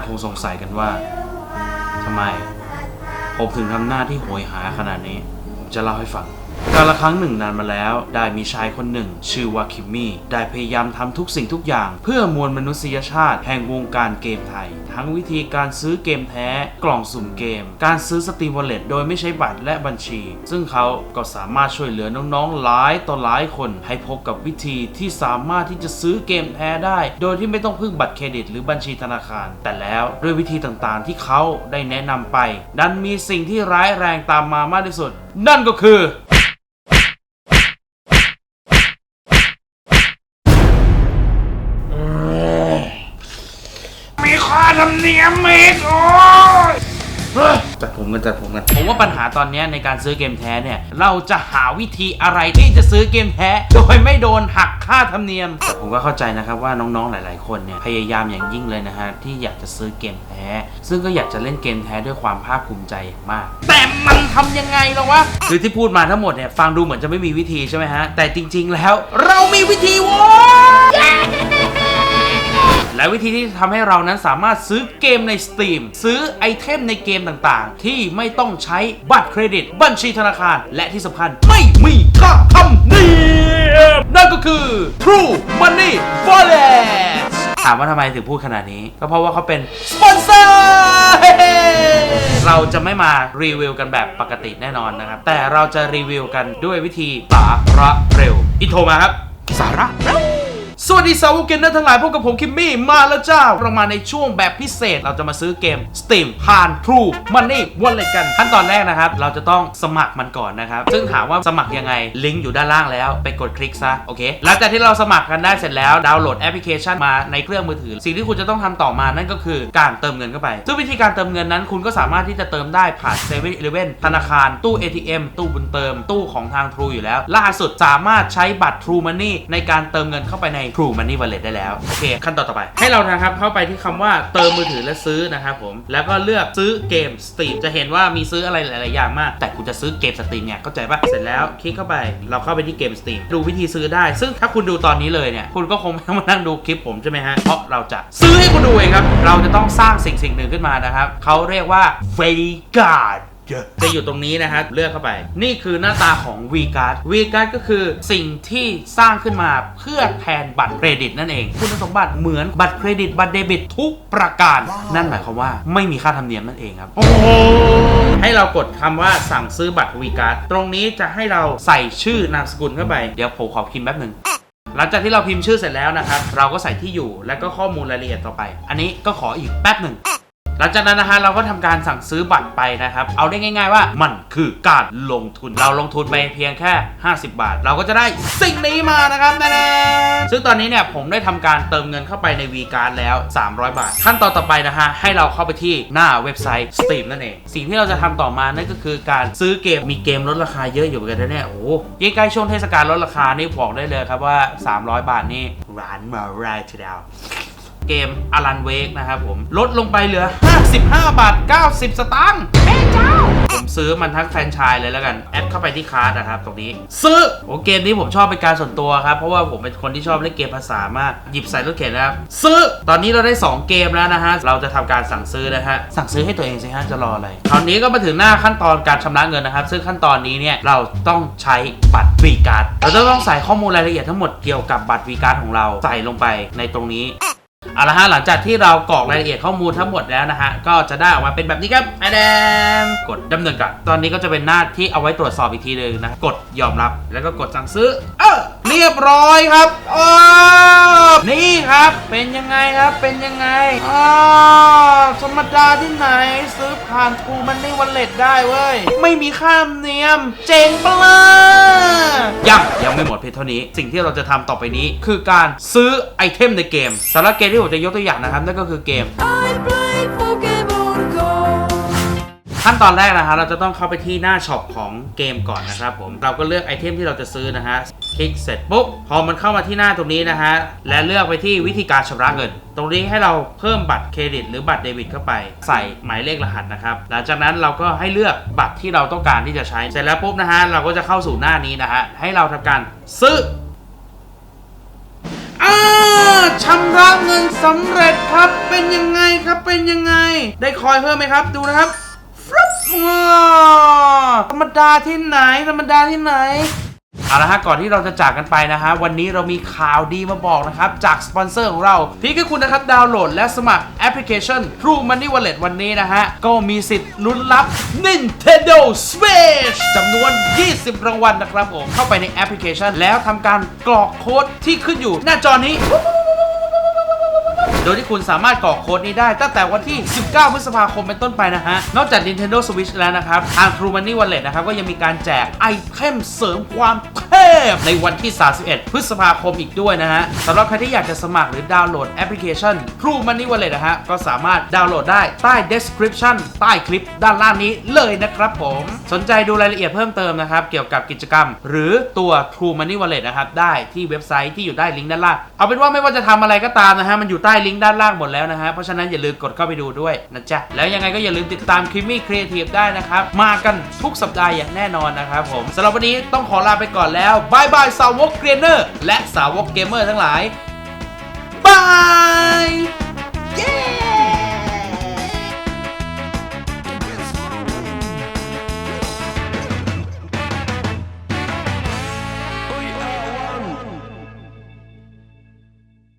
านคงสงสัยกันว่าทำไม ผมถึงทำหน้าที่โหยหาขนาดนี้ ผมจะเล่าให้ฟัง กาลครั้งหนึ่งนานมาแล้ว ได้มีชายคนหนึ่ง ชื่อว่าคิมมี่ได้พยายามทำทุกสิ่งทุกอย่าง เพื่อมวลมนุษยชาติแห่งวงการเกมไทย ทั้งวิธีการซื้อเกมแท้ กล่องสุ่มเกม การซื้อสตรีมวอลเล็ตโดยไม่ใช้บัตรและบัญชี ซึ่งเขาก็สามารถช่วยเหลือน้องๆหลายต่อหลายคน ให้พบกับวิธีที่สามารถที่จะซื้อเกมแท้ได้ โดยที่ไม่ต้องพึ่งบัตรเครดิต หรือบัญชีธนาคาร แต่แล้วด้วยวิธีต่างๆ ที่เขาได้แนะนำไปดันมีสิ่งที่ร้ายแรงตามมามากที่สุด นั่นก็คือ มีค่าธรรมเนียมอีกโอ้ยจัดผมกันจัดผมกัน ผมว่าปัญหาตอนเนี้ยในการซื้อเกมแท้เนี่ย เราจะหาวิธีอะไรที่จะซื้อเกมแท้ โดยไม่โดนหักค่าธรรมเนียม แต่ผมก็เข้าใจนะครับว่าน้องๆหลาย ๆ คนเนี่ยพยายามอย่างยิ่งเลยนะฮะที่อยากจะซื้อเกมแท้ ซึ่งก็อยากจะเล่นเกมแท้ด้วยความภาคภูมิใจอย่างมาก แต่มันทำยังไงล่ะวะคือที่พูดมาทั้งหมดเนี่ยฟังดูเหมือนจะไม่มีวิธีใช่ไหมฮะแต่จริง ๆ แล้ว เรามีวิธีโว้ย และวิธีที่ทำให้เรานั้นสามารถซื้อเกมใน Steam ซื้อไอเทมในเกมต่างๆ ที่ไม่ต้องใช้บัตรเครดิต บัญชีธนาคาร และที่สำคัญไม่มีค่าธรรมเนียมนั่นก็คือ True Money Wallet ถามว่าทำไมถึงพูดขนาดนี้ ก็เพราะว่าเขาเป็นสปอนเซอร์เราจะไม่มารีวิวกันแบบปกติแน่นอนนะครับ แต่เราจะรีวิวกันด้วยวิธีสาระเร็ว อินโทรมาครับ สาระเร็ว สวัสดีสาวกเกมเนอร์ทั้งหลายพบกับผมคิมมี่มาแล้วจ้าเรามาในช่วงแบบพิเศษเราจะมาซื้อเกม Steam ผ่าน True Money Wallet กัน ขั้นตอนแรกนะครับ เราจะต้องสมัครมันก่อนนะครับ ซึ่งถามว่าสมัครยังไงลิงก์อยู่ด้านล่างแล้วไปกดคลิกซะโอเคหลังจากที่เราสมัครกันได้เสร็จแล้วดาวน์โหลดแอปพลิเคชันมาในเครื่องมือถือ สิ่งที่คุณจะต้องทำต่อมานั่นก็คือการเติมเงินเข้าไป ซึ่งวิธีการเติมเงินนั้น คุณก็สามารถที่จะเติมได้ผ่าน7 e เ e ่ e อธนาคารตู้ ATM ตู้บุญเติมตู้ของทาง True อยู่แล้ว ล่าสุดสามารถใช้บัตร True Money ในการเติมเงินเข้าไปใน True Money Wallet ได้แล้ว โอเค ขั้นตอนต่อไป ให้เรานะครับเข้าไปที่คำว่าเติมมือถือและซื้อนะครับผม แล้วก็เลือกซื้อเกม Steam จะเห็นว่ามีซื้ออะไรหลาย ๆ อย่างมาก แต่คุณจะซื้อเกม Steam เนี่ยเข้าใจปะเสร็จแล้วคลิกเข้าไปเราเข้าไปที่เกม Steam ดูวิธีซื้อได้ ซึ่งถ้าคุณดูตอนนี้เลยเนี่ยคุณก็คงไม่ต้องมานั่งดูคลิปผมใช่ไหมฮะเพราะเราจะซื้อให้คุณดูเองครับเราจะต้องสร้างสิ่งสิ่งหนึ่งขึ้นมานะครับเขาเรียกว่า v a g a r d จะอยู่ตรงนี้นะครับเลือกเข้าไป นี่คือหน้าตาของ v c a r d v c a r d ก็คือสิ่งที่สร้างขึ้นมาเพื่อแทนบัตรเครดิตนั่นเอง คุณสมบัติเหมือนบัตรเครดิตบัตรเดบิตทุกประการ นั่นหมายความว่าไม่มีค่าธรรมเนียมนั่นเองครับโอ้โหให้เรากดคำว่าสั่งซื้อบัตร v c a r d ตรงนี้จะให้เราใส่ชื่อนามสกุลเข้าไปเดี๋ยวผมขอพิมพ์แป๊บหนึ่งหลังจากที่เราพิมพ์ชื่อเสร็จแล้วนะครับ เราก็ใส่ที่อยู่และก็ข้อมูลรายละเอียดต่อไป อันนี้ก็ขออีกแป๊บหนึ่ง หลังจากนั้นนะฮะเราก็ทำการสั่งซื้อบัตรไปนะครับ เอาได้ง่าย ๆว่ามันคือการลงทุน เราลงทุนไปเพียงแค่ 50 บาท เราก็จะได้สิ่งนี้มานะครับแน่ซึ่งตอนนี้เนี่ยผมได้ทำการเติมเงินเข้าไปใน v ีการแล้ว 300 บาท ขั้นตอนต่อไปนะฮะให้เราเข้าไปที่หน้าเว็บไซต์ Steam นั่นเอง สิ่งที่เราจะทำต่อมานั่นก็คือการซื้อเกมมีเกมลดราคาเยอะอยู่เหมือนกันนะเนี่ยโอ้ยิ่งใกล้ช่วงเทศกาลลดราคานี่บอกได้เลยครับว่า 300 บาทนี่ร้านมาแรทีเดียว เกมอลันเวกนะครับผม ลดลงไปเหลือ 55 บาท 90 สตางค์แม่เจ้า ผมซื้อมันทั้งแฟรนไชส์เลยแล้วกัน แอดเข้าไปที่คาร์ดนะครับตรงนี้ ซื้อโอเกมนี้ผมชอบเป็นการส่วนตัวครับ เพราะว่าผมเป็นคนที่ชอบเล่นเกมภาษามาก หยิบใส่รถเข็นนะครับ ซื้อตอนนี้เราได้ 2 เกมแล้วนะฮะ เราจะทำการสั่งซื้อนะฮะ สั่งซื้อให้ตัวเองสิฮะจะรออะไร คราวนี้ก็มาถึงหน้าขั้นตอนการชำระเงินนะครับ ซึ่งขั้นตอนนี้เนี่ยเราต้องใช้บัตรวีการ์ดเราจะต้องใส่ข้อมูลรายละเอียดทั้งหมดเกี่ยวกับบัตรวีการ์ดของเราใส่ลงไปในตรงนี้ เอาละฮะหลังจากที่เรากรอกรายละเอียดข้อมูลทั้งหมดแล้วนะฮะก็จะได้ออกมาเป็นแบบนี้ครับแอดมกดดำเนินการตอนนี้ก็จะเป็นหน้าที่เอาไว้ตรวจสอบอีกทีหนึงนะกดยอมรับแล้วก็กดสั่งซื้อเออเรียบร้อยครับอ๋อนี่ ครับ เป็นยังไงครับ เป็นยังไงอ๋อธรรมดาที่ไหน ซื้อผ่านทูมันนี่วันเล็ตได้เว้ย ไม่มีค่าธรรมเนียม เจ๋งปะล่ะยังยังไม่หมดเพียงเท่านี้ สิ่งที่เราจะทำต่อไปนี้ คือการซื้อไอเทมในเกมสำหรับเกมที่ผมจะยกตัวอย่างนะครับนั่นก็คือเกม I play Pokemon Go. ขั้นตอนแรกนะฮะเราจะต้องเข้าไปที่หน้าช็อปของเกมก่อนนะครับผมเราก็เลือกไอเทมที่เราจะซื้อนะฮะคลิกเสร็จปุ๊บพอมันเข้ามาที่หน้าตรงนี้นะฮะและเลือกไปที่วิธีการชำระเงิน ตรงนี้ให้เราเพิ่มบัตรเครดิต หรือบัตรเดบิตเข้าไป ใส่หมายเลขรหัสนะครับหลังจากนั้นเราก็ให้เลือกบัตรที่เราต้องการที่จะใช้เสร็จแล้วปุ๊บนะฮะเราก็จะเข้าสู่หน้านี้นะฮะให้เราทำการซื้ออ่าชำระเงินสำเร็จครับ เป็นยังไงครับ เป็นยังไง ได้คอยเพิ่มไหมครับ ดูนะครับ ธรรมดาที่ไหน ธรรมดาที่ไหนเอาละฮะก่อนที่เราจะจากกันไปนะฮะวันนี้เรามีข่าวดีมาบอกนะครับ จากสปอนเซอร์ของเราเพี่คือคุณนะครับดาวน์โหลดและสมัครแอปพลิเคชัน True Money Wallet วันนี้นะฮะ ก็มีสิทธิ์ลุ้นรับ Nintendo Switch จำนวน 20 รางวัลนะครับผมเข้าไปในแอปพลิเคชัน แล้วทำการกรอกโค้ดที่ขึ้นอยู่หน้าจอนี้ โดยที่คุณสามารถกรอกโค้ดนี้ได้ตั้งแต่วันที่ 19 พฤษภาคมเป็นต้นไปนะฮะ นอกจาก Nintendo Switch แล้วนะครับทาง True Money Wallet นะครับก็ยังมีการแจกไอเทมเสริมความเทพในวันที่ 31 พฤษภาคมอีกด้วยนะฮะสำหรับใครที่อยากจะสมัครหรือดาวน์โหลดแอปพลิเคชัน True Money Wallet นะฮะก็สามารถดาวน์โหลดได้ใต้ description ใต้คลิปด้านล่างนี้เลยนะครับผม สนใจดูรายละเอียดเพิ่มเติมนะครับ เกี่ยวกับกิจกรรม หรือตัว True Money Wallet นะครับได้ที่เว็บไซต์ที่อยู่ใต้ลิงก์ด้านล่างเอาเป็นว่าไม่ว่าจะทำอะไรก็ตามนะฮะมันอยู่ใต้ลิงก์ด้านล่างหมดแล้วนะฮะ เพราะฉะนั้นอย่าลืมกดเข้าไปดูด้วยนะจ๊ะ แล้วยังไงก็อย่าลืมติดตามคิมมี่ครีเอทีฟได้นะครับ มากันทุกสัปดาห์อย่างแน่นอนนะครับผมสำหรับวันนี้ต้องขอลาไปก่อนแล้วบายบายสาวกเกรนเนอร์และสาวกเกมเมอร์ทั้งหลายบาย